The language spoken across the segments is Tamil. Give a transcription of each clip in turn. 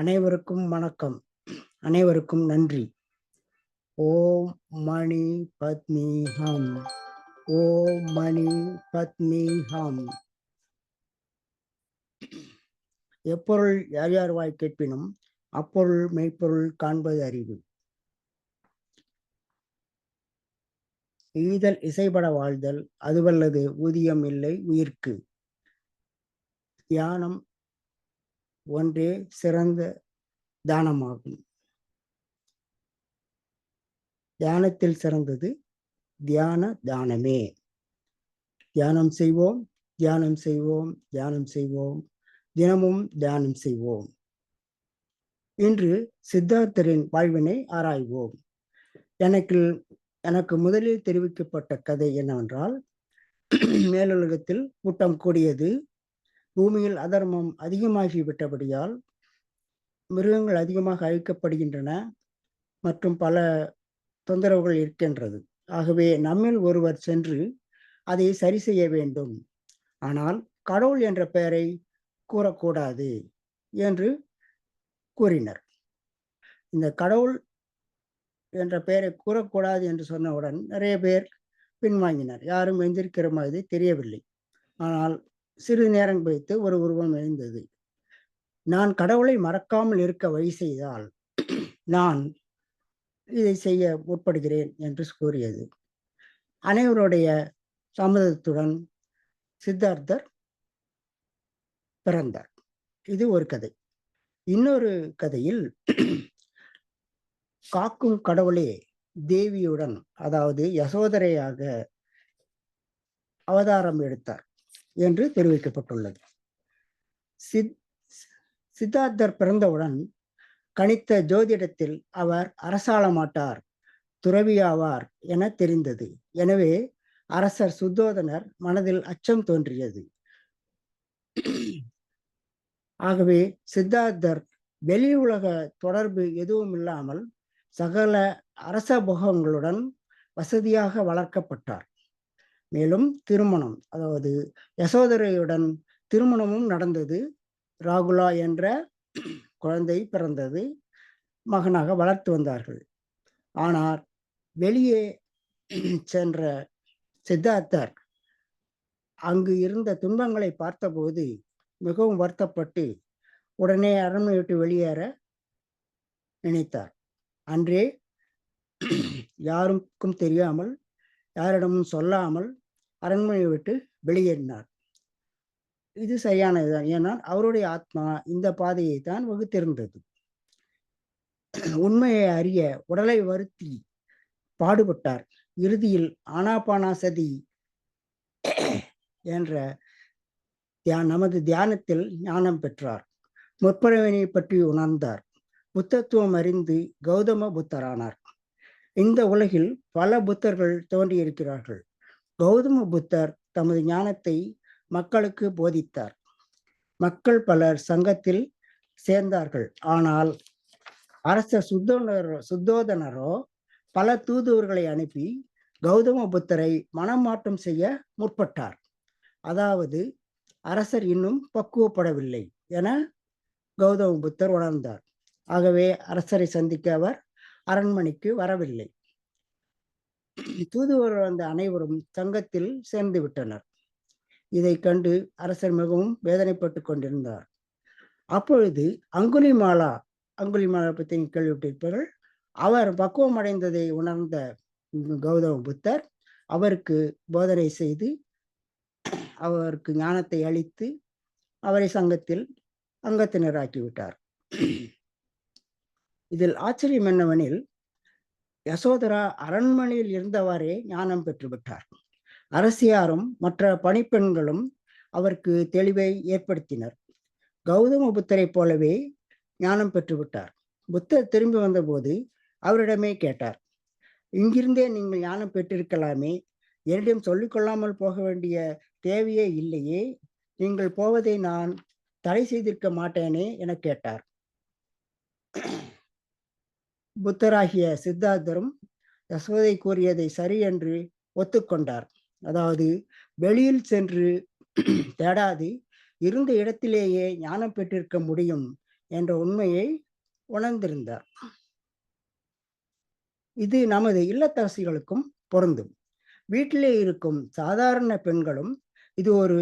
அனைவருக்கும் வணக்கம். அனைவருக்கும் நன்றி. ஓம் மணி பத்மிஹம் ஓம் மணி பத்மிஹம் எப்பொருள் யார் யார் வாய் கேட்பினும் அப்பொருள் மெய்ப்பொருள் காண்பது அறிவு. ஈதல் இசைபட வாழ்தல் அதுவல்லது ஊதியம் இல்லை உயிர்க்கு. தியானம் ஒன்றே சிறந்த தானமாகும். தியானத்தில் சிறந்தது தியான தானமே. தியானம் செய்வோம் தியானம் செய்வோம் தியானம் செய்வோம் தினமும் தியானம் செய்வோம். இன்று சித்தார்த்தரின் வாழ்வினை ஆராய்வோம். எனக்கு எனக்கு முதலில் தெரிவிக்கப்பட்ட கதை என்னவென்றால் மேலுலகத்தில் கூட்டம் கூடியது பூமியில் அதர்மம் அதிகமாகி விட்டபடியால் மிருகங்கள் அதிகமாக அழிக்கப்படுகின்றன மற்றும் பல தொந்தரவுகள் இருக்கின்றது. ஆகவே நம்மில் ஒருவர் சென்று அதை சரி செய்ய வேண்டும். ஆனால் கடவுள் என்ற பெயரை கூறக்கூடாது என்று கூறினர். இந்த கடவுள் என்ற பெயரை கூறக்கூடாது என்று சொன்னவுடன் நிறைய பேர் பின்வாங்கினர். யாரும் எந்திருக்கிற மாதிரி தெரியவில்லை. ஆனால் சிறிது நேரம் கழித்து ஒரு உருவம் எழுந்தது. நான் கடவுளை மறக்காமல் இருக்க வழி செய்தால் நான் இதை செய்ய முற்படுகிறேன் என்று கூறியது. அனைவருடைய சம்மதத்துடன் சித்தார்த்தர் பிறந்தார். இது ஒரு கதை. இன்னொரு கதையில் காக்கும் கடவுளே தேவியுடன் அதாவது யசோதரையாக அவதாரம் எடுத்தார். என்று தெரிவிக்கப்பட்டுள்ளது. சித் சித்தார்த்தர் பிறந்தவுடன் கணித்த ஜோதிடத்தில் அவர் அரசாள மாட்டார் துறவியாவார் என தெரிந்தது. எனவே அரசர் சுத்தோதனர் மனதில் அச்சம் தோன்றியது. ஆகவே சித்தார்த்தர் வெளி உலக தொடர்பு எதுவும் இல்லாமல் சகல அரச போகங்களுடன் வசதியாக வளர்க்கப்பட்டார். மேலும் திருமணம். அதாவது யசோதரையுடன் திருமணமும் நடந்தது. ராகுலா என்ற குழந்தை பிறந்தது. மகனாக வளர்த்து வந்தார்கள். ஆனால் வெளியே சென்ற சித்தார்த்தர் அங்கு இருந்த துன்பங்களை பார்த்தபோது மிகவும் வருத்தப்பட்டு உடனே அரண்மனை விட்டு வெளியேற நினைத்தார். அன்றே யாருக்கும் தெரியாமல் யாரிடமும் சொல்லாமல் அரண்மனையை விட்டு வெளியேறினார். இது சரியானதுதான் ஏன்னால் அவருடைய ஆத்மா இந்த பாதையை தான் வகுத்திருந்தது. உண்மையை அறிய உடலை வருத்தி பாடுபட்டார். இறுதியில் ஆனாபானாசதி என்ற நமது தியானத்தில் ஞானம் பெற்றார். முற்பறவினை பற்றி உணர்ந்தார். புத்தத்துவம் அறிந்து கௌதம புத்தரானார். இந்த உலகில் பல புத்தர்கள் தோன்றியிருக்கிறார்கள். கௌதம புத்தர் தமது ஞானத்தை மக்களுக்கு போதித்தார். மக்கள் பலர் சங்கத்தில் சேர்ந்தார்கள். ஆனால் அரசர் சுத்தோனர் சுத்தோதனரோ பல தூதுவர்களை அனுப்பி கௌதம புத்தரை மனமாற்றம் செய்ய முற்பட்டார். அதாவது அரசர் இன்னும் பக்குவப்படவில்லை என கௌதம புத்தர் உணர்ந்தார். ஆகவே அரசரை சந்திக்க அவர் அரண்மனைக்கு வரவில்லை. தூதுவர் வந்த அனைவரும் சங்கத்தில் சேர்ந்து விட்டனர். இதை கண்டு அரசர் மிகவும் வேதனைப்பட்டு கொண்டிருந்தார். அப்பொழுது அங்குலிமாலா அங்குலிமாலா பற்றி கேள்விப்பட்டிருப்பீர்கள். அவர் பக்குவம் அடைந்ததை உணர்ந்த கௌதம புத்தர் அவருக்கு போதனை செய்து அவருக்கு ஞானத்தை அளித்து அவரை சங்கத்தில் அங்கத்தினராக்கிவிட்டார் இதில் ஆச்சரியம் என்னவெனில் யசோதரா அரண்மனையில் இருந்தவாறே ஞானம் பெற்றுவிட்டார். அரசியாரும் மற்ற பணிப்பெண்களும் அவருக்கு தெளிவை ஏற்படுத்தினர். கௌதம புத்தரை போலவே ஞானம் பெற்றுவிட்டார். புத்தர் திரும்பி வந்தபோது அவரிடமே கேட்டார் இங்கிருந்தே நீங்கள் ஞானம் பெற்றிருக்கலாமே என்னிடம் சொல்லிக்கொள்ளாமல் போக வேண்டிய தேவையே இல்லையே நீங்கள் போவதை நான் தடை செய்திருக்க மாட்டேனே என கேட்டார். புத்தராகிய சித்தார்த்தரும் யசோதை கூறியதை சரி என்று ஒத்துக்கொண்டார். அதாவது வெளியில் சென்று தேடாது இருந்த இடத்திலேயே ஞானம் பெற்றிருக்க முடியும் என்ற உண்மையை உணர்ந்திருந்தார். இது நமது இல்லத்தரசிகளுக்கும் பொருந்தும். வீட்டிலே இருக்கும் சாதாரண பெண்களும் இது ஒரு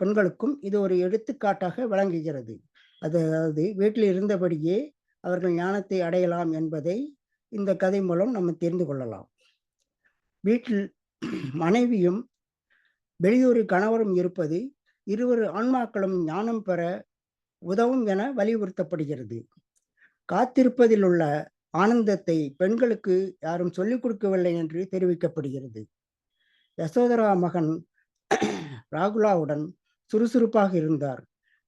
பெண்களுக்கும் இது ஒரு எடுத்துக்காட்டாக விளங்குகிறது. அதாவது வீட்டில் இருந்தபடியே அவர்கள் ஞானத்தை அடையலாம் என்பதை இந்த கதை மூலம் நம்ம தெரிந்து கொள்ளலாம். வீட்டில் மனைவியும் வெளியூர் கணவரும் இருப்பது இருவர் ஆன்மாக்களும் ஞானம் பெற உதவும் என வலியுறுத்தப்படுகிறது. காத்திருப்பதில் உள்ள ஆனந்தத்தை பெண்களுக்கு யாரும் சொல்லிக் கொடுக்கவில்லை என்று தெரிவிக்கப்படுகிறது. யசோதரா மகன் ராகுலாவுடன் சுறுசுறுப்பாக இருந்தார்.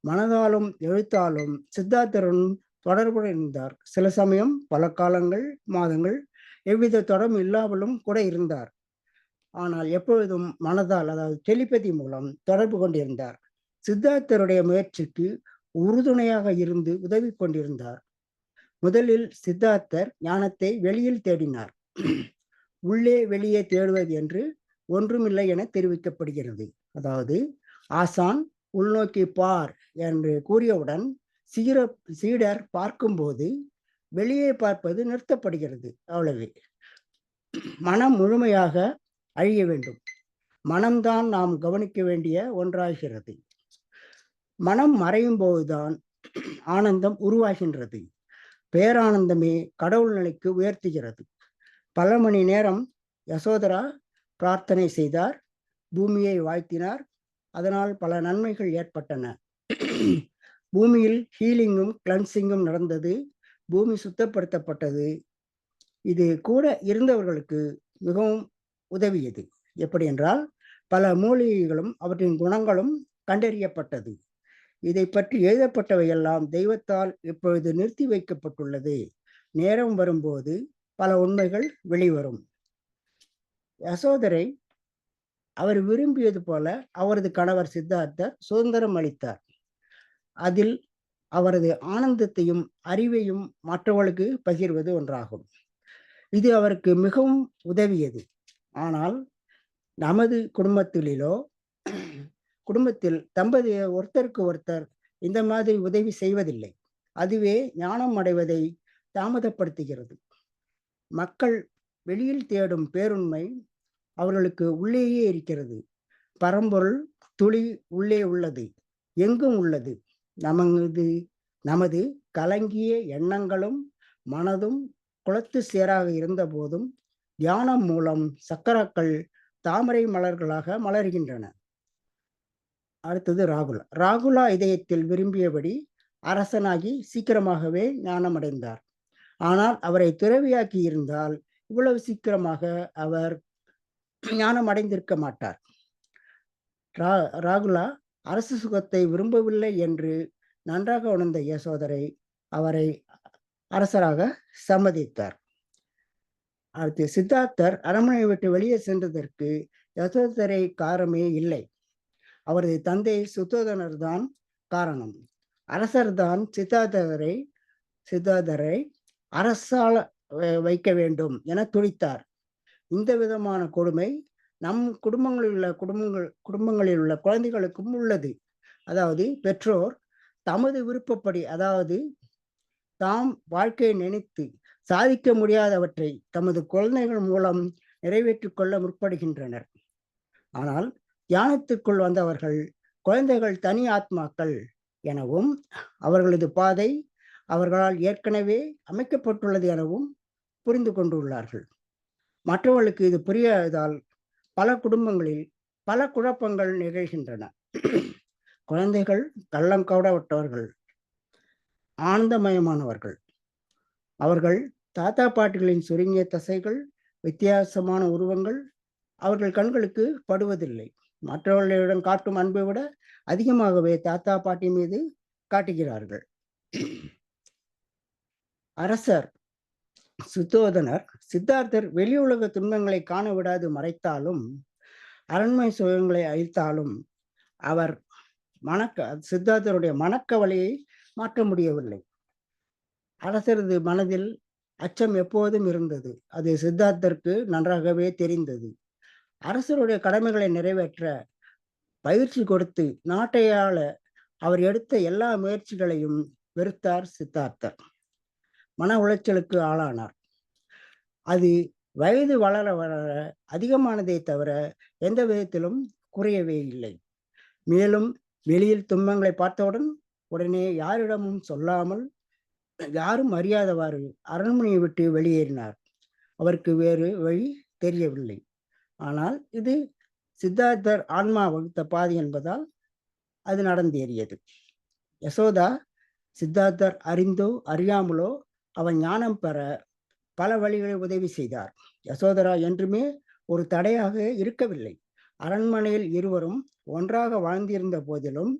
மனதாலும் எழுத்தாலும் சித்தார்த்தருடன் தொடர்புடன் இருந்தார். சில சமயம் பல காலங்கள் மாதங்கள் எவ்வித தொடரும் இல்லாமலும் கூட இருந்தார். ஆனால் எப்பொழுதும் மனதால் அதாவது டெலிபதி மூலம் தொடர்பு கொண்டிருந்தார். சித்தார்த்தருடைய முயற்சிக்கு உறுதுணையாக இருந்து உதவி கொண்டிருந்தார். முதலில் சித்தார்த்தர் ஞானத்தை வெளியில் தேடினார். உள்ளே வெளியே தேடுவது என்று ஒன்றுமில்லை என தெரிவிக்கப்படுகிறது. அதாவது ஆசான் உள்நோக்கி பார் என்று கூறியவுடன் சீர சீடர் பார்க்கும்போது வெளியே பார்ப்பது நிறுத்தப்படுகிறது. அவ்வளவே. மனம் முழுமையாக அழிய வேண்டும். மனம்தான் நாம் கவனிக்க வேண்டிய ஒன்றாகிறது. மனம் மறையும் போதுதான் ஆனந்தம் உருவாகின்றது. பேரானந்தமே கடவுள் நிலைக்கு உயர்த்துகிறது. பல மணி நேரம் யசோதரா பிரார்த்தனை செய்தார். பூமியை வாழ்த்தினார். அதனால் பல நன்மைகள் ஏற்பட்டன. பூமியில் ஹீலிங்கும் கிளன்சிங்கும் நடந்தது. பூமி சுத்தப்படுத்தப்பட்டது. இது கூட இருந்தவர்களுக்கு மிகவும் உதவியது. எப்படி என்றால் பல மூலிகைகளும் அவற்றின் குணங்களும் கண்டறியப்பட்டது. இதை பற்றி எழுதப்பட்டவையெல்லாம் தெய்வத்தால் இப்பொழுது நிறுத்தி வைக்கப்பட்டுள்ளது. நேரம் வரும்போது பல உண்மைகள் வெளிவரும். யசோதரை அவர் விரும்பியது போல அவரது கணவர் சித்தார்த்தர் சுதந்திரம் அளித்தார். அதில் அவரது ஆனந்தத்தையும் அறிவையும் மற்றவர்களுக்கு பகிர்வது ஒன்றாகும். இது அவருக்கு மிகவும் உதவியது. ஆனால் நமது குடும்பத்திலோ குடும்பத்தில் தம்பதி ஒருத்தருக்கு ஒருத்தர் இந்த மாதிரி உதவி செய்வதில்லை. அதுவே ஞானம் அடைவதை தாமதப்படுத்துகிறது. மக்கள் வெளியில் தேடும் பேருண்மை அவர்களுக்கு உள்ளேயே இருக்கிறது. பரம்பொருள் துளி உள்ளே உள்ளது. எங்கும் உள்ளது. நமது நமது கலங்கிய எண்ணங்களும் மனதும் குளத்து சேராக இருந்த போதும் தியானம் மூலம் சக்கராக்கள் தாமரை மலர்களாக மலர்கின்றன. அடுத்தது ராகுலா. ராகுலா இதயத்தில் விரும்பியபடி அரசனாகி சீக்கிரமாகவே ஞானம் அடைந்தார் ஆனால் அவரை துறவியாக்கி இருந்தால் இவ்வளவு சீக்கிரமாக அவர் ஞானம் அடைந்திருக்க மாட்டார். ரா ராகுலா அரசு சுகத்தை விரும்பவில்லை என்று நன்றாக உணர்ந்த யசோதரை அவரை அரசராக சம்மதித்தார். அடுத்து சித்தார்த்தர் அரண்மனை விட்டு வெளியே சென்றதற்கு யசோதரை காரணமே இல்லை. அவரது தந்தை சுத்தோதனர் தான் காரணம். அரசர் தான் சித்தார்த்தரை சித்தார்த்தரை அரசால் வைக்க வேண்டும் என துடித்தார். இந்த விதமான கொடுமை நம் குடும்பங்களில் உள்ள குடும்பங்கள் குடும்பங்களில் உள்ள குழந்தைகளுக்கும் உள்ளது. அதாவது பெற்றோர் தமது விருப்பப்படி அதாவது தாம் வாழ்க்கையை நினைத்து சாதிக்க முடியாதவற்றை தமது குழந்தைகள் மூலம் நிறைவேற்றிக் கொள்ள முற்படுகின்றனர். ஆனால் தியானத்துக்குள் வந்தவர்கள் குழந்தைகள் தனி ஆத்மாக்கள் எனவும் அவர்களது பாதை அவர்களால் ஏற்கனவே அமைக்கப்பட்டுள்ளது எனவும் புரிந்து கொண்டுள்ளார்கள். மற்றவர்களுக்கு இது புரியாததால் பல குடும்பங்களில் பல குழப்பங்கள் நிகழ்கின்றன. குழந்தைகள் கள்ளங்கவுடப்பட்டவர்கள் ஆனந்தமயமானவர்கள் அவர்கள் தாத்தா பாட்டிகளின் சுருங்கிய தசைகள் வித்தியாசமான உருவங்கள் அவர்கள் கண்களுக்கு படுவதில்லை. மற்றவர்களிடம் காட்டும் அன்பை விட அதிகமாகவே தாத்தா பாட்டி மீது காட்டுகிறார்கள். அரசர் சுத்தோதனர் சித்தார்த்தர் வெளி உலக துன்பங்களை காண விடாது மறைத்தாலும் அரண்மை சுகங்களை அழித்தாலும் அவர் மணக்க சித்தார்த்தருடைய மனக்கவலையை மாற்ற முடியவில்லை. அரசரது மனதில் அச்சம் எப்போதும் இருந்தது. அது சித்தார்த்தருக்கு நன்றாகவே தெரிந்தது. அரசருடைய கடமைகளை நிறைவேற்ற பயிற்சி கொடுத்து நாட்டையாள அவர் எடுத்த எல்லா முயற்சிகளையும் வெறுத்தார் சித்தார்த்தர். மன உளைச்சலுக்கு ஆளானார். அது வயது வளர வளர அதிகமானதை தவிர எந்த விதத்திலும் குறையவே இல்லை. மேலும் வெளியில் துன்பங்களை பார்த்தவுடன் உடனே யாரிடமும் சொல்லாமல் யாரும் அறியாதவாறு அரண்மனையை விட்டு வெளியேறினார். அவருக்கு வேறு வழி தெரியவில்லை. ஆனால் இது சித்தார்த்தர் ஆன்மா வகுத்த பாதை என்பதால் அது நடந்தேறியது. யசோதா சித்தார்த்தர் அறிந்தோ அறியாமலோ அவன் ஞானம் பெற பல வழிகளை உதவி செய்தார். யசோதரா என்றுமே ஒரு தடையாக இருக்கவில்லை. அரண்மனையில் இருவரும் ஒன்றாக வாழ்ந்திருந்த போதிலும்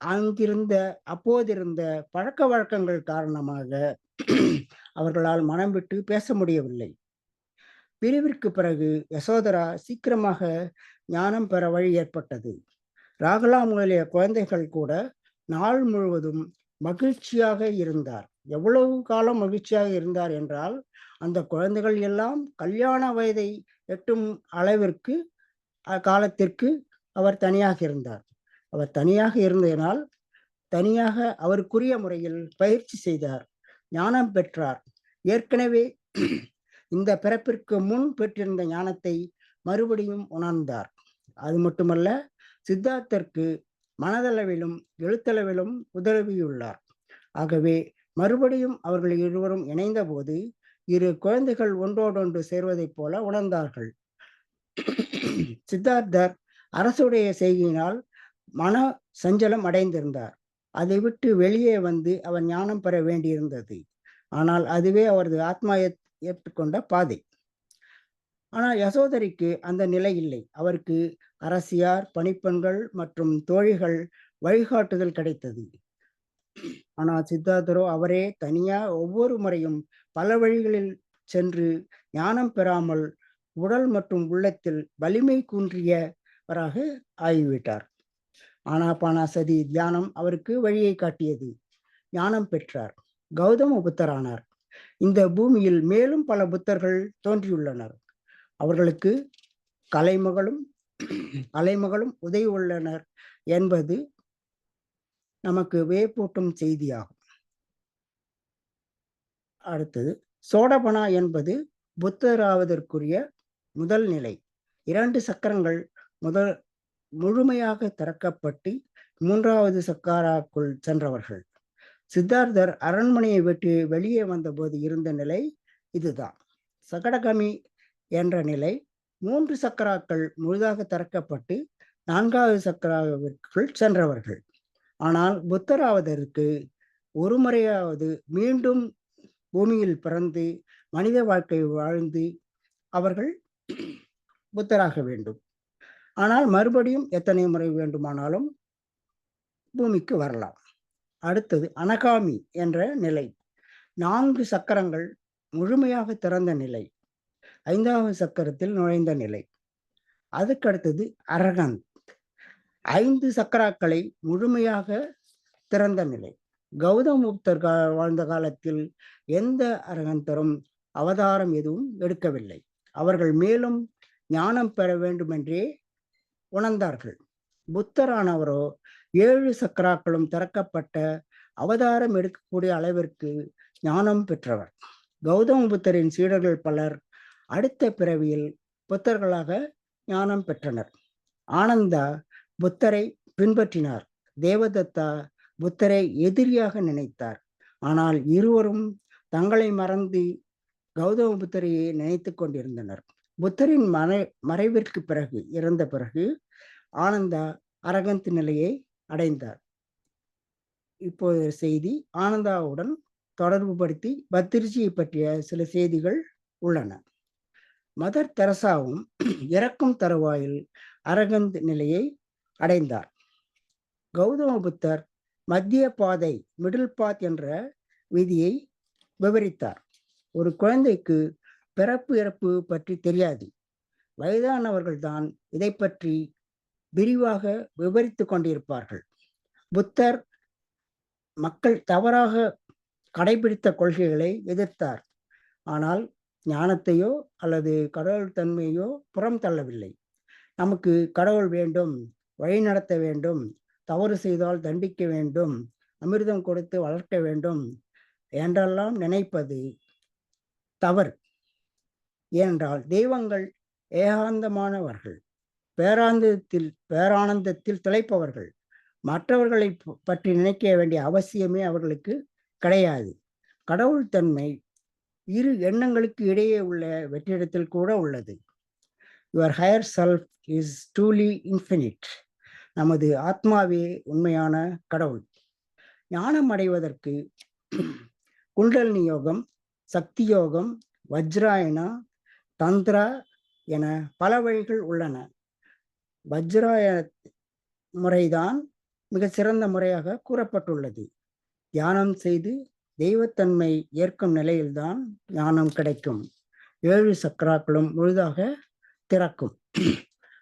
அங்கிருந்த அப்போதிருந்த பழக்க வழக்கங்கள் காரணமாக அவர்களால் மனம் விட்டு பேச முடியவில்லை. பிரிவிற்கு பிறகு யசோதரா சீக்கிரமாக ஞானம் பெற வழி ஏற்பட்டது. ராகுலா முதலிய குழந்தைகள் கூட நாள் முழுவதும் மகிழ்ச்சியாக இருந்தார். எவ்வளவு காலம் மகிழ்ச்சியாக இருந்தார் என்றால் அந்த குழந்தைகள் எல்லாம் கல்யாண வயதை எட்டும் அளவிற்கு காலத்திற்கு அவர் தனியாக இருந்தார். அவர் தனியாக இருந்ததினால் தனியாக அவருக்குரிய முறையில் பயிற்சி செய்தார் ஞானம் பெற்றார். ஏற்கனவே இந்த பிறப்பிற்கு முன் பெற்றிருந்த ஞானத்தை மறுபடியும் உணர்ந்தார். அது மட்டுமல்ல சித்தார்த்தற்கு மனதளவிலும் எழுத்தளவிலும் உதவியுள்ளார். ஆகவே மறுபடியும் அவர்கள் இருவரும் இணைந்த போது இரு குழந்தைகள் ஒன்றோடொன்று சேர்வதைப் போல உணர்ந்தார்கள். சித்தார்த்தர் அரசுடைய செய்கையினால் மன சஞ்சலம் அடைந்திருந்தார். அதை விட்டு வெளியே வந்து அவர் ஞானம் பெற வேண்டியிருந்தது. ஆனால் அதுவே அவரது ஆத்மா ஏற்றுக்கொண்ட பாதை. ஆனால் யசோதரிக்கு அந்த நிலை இல்லை. அவருக்கு அரசியார் பணிப்பெண்கள் மற்றும் தோழிகள் வழிகாட்டுதல் கிடைத்தது. ஆனா சித்தார்த்தரோ அவரே தனியா ஒவ்வொரு முறையும் பல வழிகளில் சென்று ஞானம் பெறாமல் உடல் மற்றும் உள்ளத்தில் வலிமை குன்றியவராக ஆகிவிட்டார். ஆனாபானா சதி தியானம் அவருக்கு வழியை காட்டியது. ஞானம் பெற்றார். கௌதம புத்தரானார். இந்த பூமியில் மேலும் பல புத்தர்கள் தோன்றியுள்ளனர். அவர்களுக்கு கலைமகளும் கலைமகளும் உதவி உள்ளனர் என்பது நமக்கு வேப்பூட்டும் செய்தியாகும். அடுத்தது சோடபனா என்பது புத்தராவதற்குரிய முதல் நிலை. இரண்டு சக்கரங்கள் முதல் முழுமையாக திறக்கப்பட்டு மூன்றாவது சக்காராக்குள் சென்றவர்கள். சித்தார்த்தர் அரண்மனையை விட்டு வெளியே வந்தபோது இருந்த நிலை இதுதான். சகடகமி என்ற நிலை மூன்று சக்கராக்கள் முழுதாக திறக்கப்பட்டு நான்காவது சக்கராவிற்குள் சென்றவர்கள். ஆனால் புத்தராவதற்கு ஒரு முறையாவது மீண்டும் பூமியில் பிறந்து மனித வாழ்க்கை வாழ்ந்து அவர்கள் புத்தராக வேண்டும். ஆனால் மறுபடியும் எத்தனை முறை வேண்டுமானாலும் பூமிக்கு வரலாம். அடுத்தது அனகாமி என்ற நிலை. நான்கு சக்கரங்கள் முழுமையாக திறந்த நிலை. ஐந்தாவது சக்கரத்தில் நுழைந்த நிலை. அதுக்கடுத்தது அரகந்த் ஐந்து சக்கராக்களை முழுமையாக திறந்த நிலை. கௌதம் புத்தர் வாழ்ந்த காலத்தில் எந்த அரகந்தரும் அவதாரம் எதுவும் எடுக்கவில்லை. அவர்கள் மேலும் ஞானம் பெற வேண்டுமென்றே உணர்ந்தார்கள். புத்தரானவரோ ஏழு சக்கராக்களும் திறக்கப்பட்ட அவதாரம் எடுக்கக்கூடிய அளவிற்கு ஞானம் பெற்றவர். கௌதம புத்தரின் சீடர்கள் பலர் அடுத்த பிறவியில் புத்தர்களாக ஞானம் பெற்றனர். ஆனந்தா புத்தரை பின்பற்றினார். தேவதத்தா புத்தரை எதிரியாக நினைத்தார். ஆனால் இருவரும் தங்களை மறந்து கௌதம புத்தரையே நினைத்து கொண்டிருந்தனர். புத்தரின் மறை மறைவிற்கு பிறகு இறந்த பிறகு ஆனந்தா அரகந்த் நிலையை அடைந்தார். இப்போது செய்தி ஆனந்தாவுடன் தொடர்பு படுத்தி பத்திரிஜியை பற்றிய சில செய்திகள் உள்ளன. மதர் தெரசாவும் இறக்கும் தருவாயில் அரகந்த் நிலையை அடைந்தார். கௌதம புத்தர் மத்திய பாதை மிடில் பாத் என்ற விதியை விவரித்தார். ஒரு குழந்தைக்கு பிறப்பு இறப்பு பற்றி தெரியாது. வயதானவர்கள்தான் இதை பற்றி விரிவாக விவரித்து கொண்டிருப்பார்கள். புத்தர் மக்கள் தவறாக கடைபிடித்த கொள்கைகளை எதிர்த்தார். ஆனால் ஞானத்தையோ அல்லது கடவுள் தன்மையோ புறம் தள்ளவில்லை. நமக்கு கடவுள் வேண்டும். வழி நடத்த வேண்டும். தவறு செய்தால் தண்டிக்க வேண்டும். அமிர்தம் கொடுத்து வளர்க்க வேண்டும் என்றெல்லாம் நினைப்பது தவறு. ஏனென்றால் தெய்வங்கள் ஏகாந்தமானவர்கள். பேராந்தத்தில் பேரானந்தத்தில் திளைப்பவர்கள். மற்றவர்களை பற்றி நினைக்க வேண்டிய அவசியமே அவர்களுக்கு கிடையாது. கடவுள் தன்மை இரு எண்ணங்களுக்கு இடையே உள்ள வெற்றிடத்தில் கூட உள்ளது. Your higher self is truly infinite நமது ஆத்மாவே உண்மையான கடவுள். ஞானம் அடைவதற்கு குண்டலினி யோகம் சக்தி யோகம் வஜ்ராயணா தந்திரா என பல வழிகள் உள்ளன. வஜ்ராய முறைதான் மிக சிறந்த முறையாக கூறப்பட்டுள்ளது. தியானம் செய்து தெய்வத்தன்மை ஏற்கும் நிலையில்தான் ஞானம் கிடைக்கும். ஏழு சக்கராக்களும் முழுதாக திறக்கும்.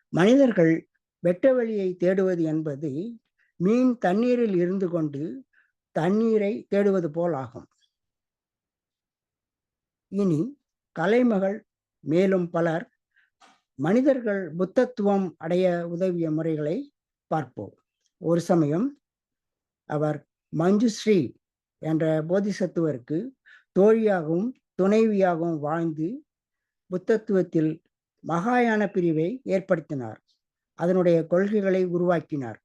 மனிதர்கள் வெட்ட வழியை தேடுவது என்பது மீன் தண்ணீரில் இருந்து கொண்டு தண்ணீரை தேடுவது போல் ஆகும். இனி கலைமகள் மேலும் பலர் மனிதர்கள் புத்தத்துவம் அடைய உதவிய முறைகளை பார்ப்போம். ஒரு சமயம் அவர் மஞ்சுஸ்ரீ என்ற போதிசத்துவருக்கு தோழியாகவும் துணைவியாகவும் வாழ்ந்து புத்தத்துவத்தில் மகாயான பிரிவை ஏற்படுத்தினார். அதனுடைய கொள்கைகளை உருவாக்கினார்.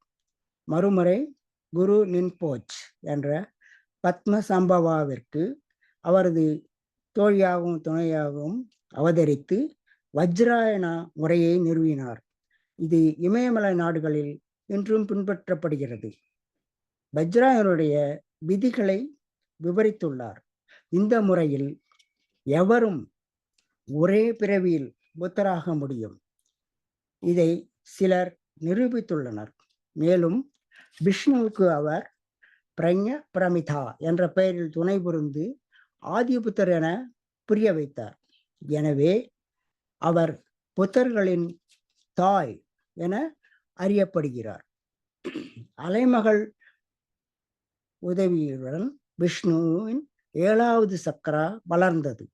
மறுமுறை குரு நின்போச் என்ற பத்ம சம்பவாவிற்கு அவரது தோழியாகவும் துணையாகவும் அவதரித்து வஜ்ராயணா முறையை நிறுவினார். இது இமயமலை நாடுகளில் இன்றும் பின்பற்றப்படுகிறது. வஜ்ராயனுடைய விதிகளை விவரித்துள்ளார். இந்த முறையில் எவரும் ஒரே பிறவியில் புத்தராக முடியும். இதை சிலர் நிரூபித்துள்ளனர். மேலும் விஷ்ணுவுக்கு அவர் பிரஞ பிரமிதா என்ற பெயரில் துணை புரிந்து ஆதிபுத்தர் என புரிய வைத்தார். எனவே அவர் புத்தர்களின் தாய் என அறியப்படுகிறார். அலைமகள் உதவியுடன் விஷ்ணுவின் ஏழாவது சக்கரா வளர்ந்தது.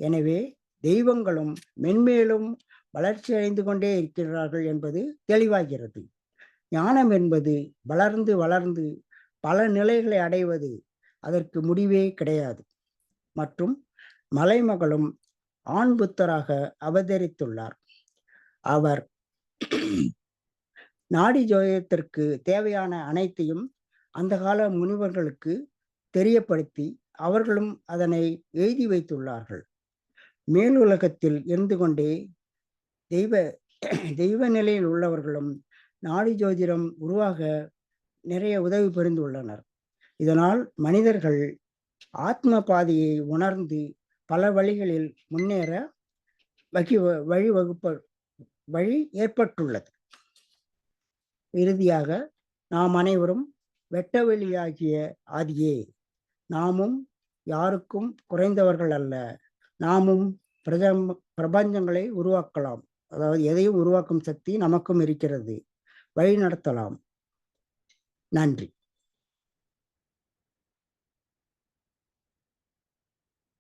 எனவே தெய்வங்களும் மென்மேலும் வளர்ச்சி அடைந்து கொண்டே இருக்கிறார்கள் என்பது தெளிவாகிறது. ஞானம் என்பது வளர்ந்து வளர்ந்து பல நிலைகளை அடைவது அதற்கு முடிவே கிடையாது. மற்றும் மலைமகளும் ஆண் புத்தராக அவதரித்துள்ளார். அவர் நாடி ஜோயத்திற்கு தேவையான அனைத்தையும் அந்த கால முனிவர்களுக்கு தெரியப்படுத்தி அவர்களும் அதனை எழுதி வைத்துள்ளார்கள். மேலுலகத்தில் இருந்து கொண்டே தெய்வ தெய்வ நிலையில் உள்ளவர்களும் நாடி ஜோதிடம் உருவாக நிறைய உதவி புரிந்துள்ளனர் இதனால் மனிதர்கள் ஆத்ம பாதையை உணர்ந்து பல வழிகளில் முன்னேற வகி வழிவகுப்ப வழி ஏற்பட்டுள்ளது. இறுதியாக நாம் அனைவரும் வெட்டவெளியாகிய ஆதியே நாமும் யாருக்கும் குறைந்தவர்கள் அல்ல. நாமும் பிரஜம் பிரபஞ்சங்களை உருவாக்கலாம். அதாவது எதையும் உருவாக்கும் சக்தி நமக்கும் இருக்கிறது. வழி நடத்தலாம் நன்றி.